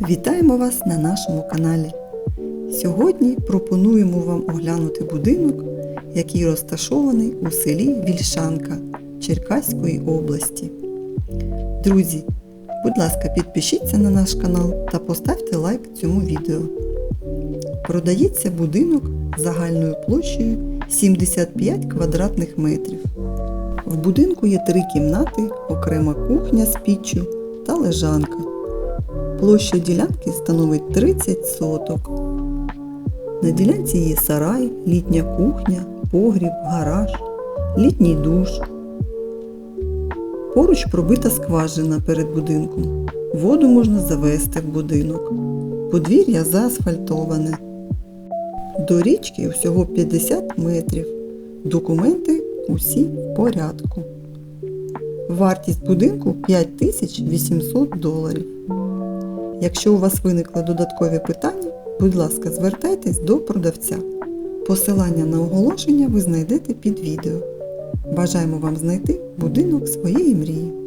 Вітаємо вас на нашому каналі. Сьогодні пропонуємо вам оглянути будинок, який розташований у селі Вільшанка Черкаської області. Друзі, будь ласка, підпишіться на наш канал та поставте лайк цьому відео. Продається будинок загальною площею 75 квадратних метрів. В будинку є три кімнати, окрема кухня з піччю та лежанка. Площа ділянки становить 30 соток. На ділянці є сарай, літня кухня, погріб, гараж, літній душ. Поруч пробита скважина перед будинком. Воду можна завести в будинок. Подвір'я заасфальтоване. До річки всього 50 метрів. Документи усі в порядку. Вартість будинку 5800 доларів. Якщо у вас виникли додаткові питання, будь ласка, звертайтесь до продавця. Посилання на оголошення ви знайдете під відео. Бажаємо вам знайти будинок своєї мрії.